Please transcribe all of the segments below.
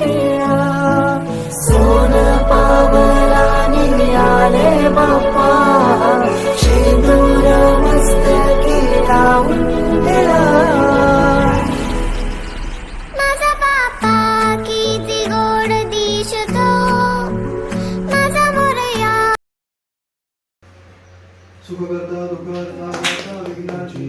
टिळा सोन पावला निघाले बाप्पा। शेंदूर मस्तकी लावून टिळा माझा बाप्पा किती गोड दिसतो। माझा मोरया। सुखकर्ता दुःखहर्ता कर्ता विघ्नाची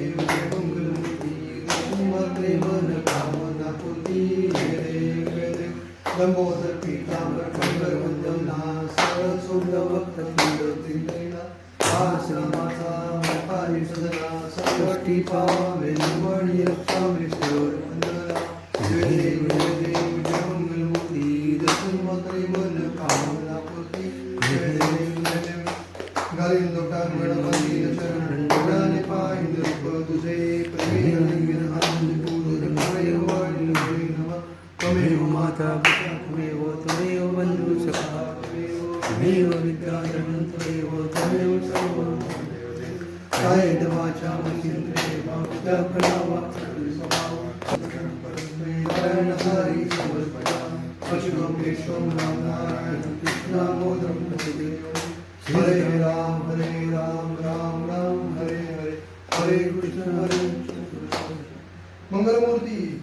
നമോദർ പീതാംബർ കണ്ടകുന്ദം ഗാലിന്ദ കർമ്മണ മന്ദിര ശരണ ഗുണാനി പായി നിർഭദുസേ പ്രമേയ त्वमेव माता पिता त्वमेव त्वमेव बन्धु सखा त्वमेव विद्याधरं त्वमेव त्वमेव सर्वं कायेन वाचा महेन्द्रे भक्ता प्रणवा कृष्णामोदं प्रचोदयामि हरे राम हरे राम राम राम, हरे हरे। हरे कृष्ण, हरे मंगलमूर्ती।